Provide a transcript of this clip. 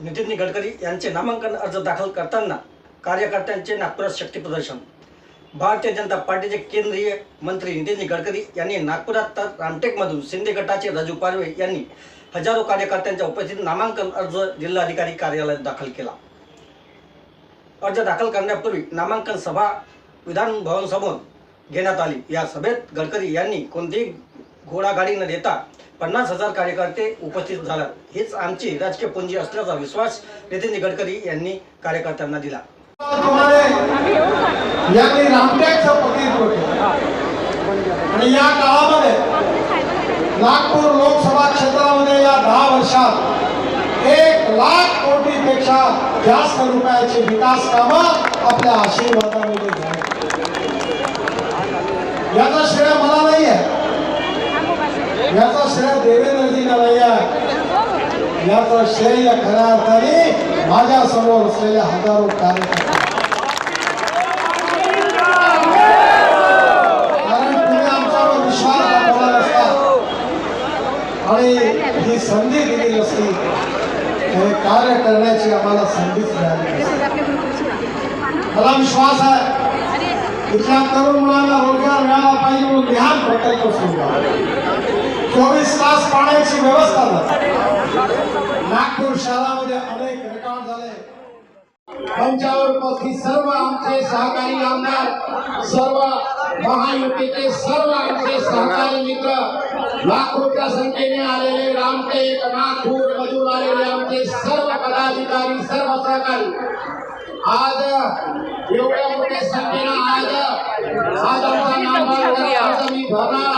नितीन गडकरी यांचे नामांकन अर्ज दाखल करताना कार्यकर्त्यांचे नागपुरात शक्तीप्रदर्शन भारतीय जनता पार्टीचे केंद्रीय मंत्री नितीन गडकरी यांनी नागपुरात तर रामटेकमधून शिंदे गटाचे राजू पारवे यांनी हजारो कार्यकर्त्यांच्या उपस्थितीत नामांकन अर्ज जिल्हाधिकारी कार्यालयात दाखल केला. अर्ज दाखल करण्यापूर्वी नामांकन सभा विधान भवनसमोर घेण्यात आली. या सभेत गडकरी यांनी कोणतीही घोडागाडी न देता पन्नास हजार कार्यकर्ते उपस्थित झाल्यात हीच आमची राजकीय पुंजी असल्याचा विश्वास नितीन गडकरी यांनी कार्यकर्त्यांना दिला. आणि या काळामध्ये नागपूर लोकसभा क्षेत्रामध्ये या दहा वर्षात एक लाख कोटीपेक्षा जास्त रुपयाची विकास कामं आपल्या आशीर्वादामध्ये झाली. याचा श्रेय मला याचा श्रेय देवेंद्रजी नाही याचा याचं श्रेय खऱ्या अर्थाने माझ्यासमोर असलेल्या हजारो कार्यकर्ते कारण तुम्ही आमच्यावर विश्वास दाखवला नसता आणि ही संधी दिली नसती हे कार्य करण्याची आम्हाला संधीच मिळाली मला विश्वास आहे इथल्या तरुण मुलांना रोजगार मिळाला पाहिजे म्हणून ध्यान प्रकल्प सुरू झाला. चोवीस तास पाण्याची व्यवस्था झाली. नागपूर शहरामध्ये अनेक रेकॉर्ड झाले. मंचावर उपस्थित सर्व आमचे सहकारी आमदार सर्व महायुतीचे सर्व आमचे सहकारी मित्र लाखोच्या संख्येने आलेले रामटेक नागपूर मधून आलेले आमचे सर्व पदाधिकारी सर्व सहकारी. आज एवढ्या मोठ्या संख्येनं आज आज आमचा नामांकन मी भरणार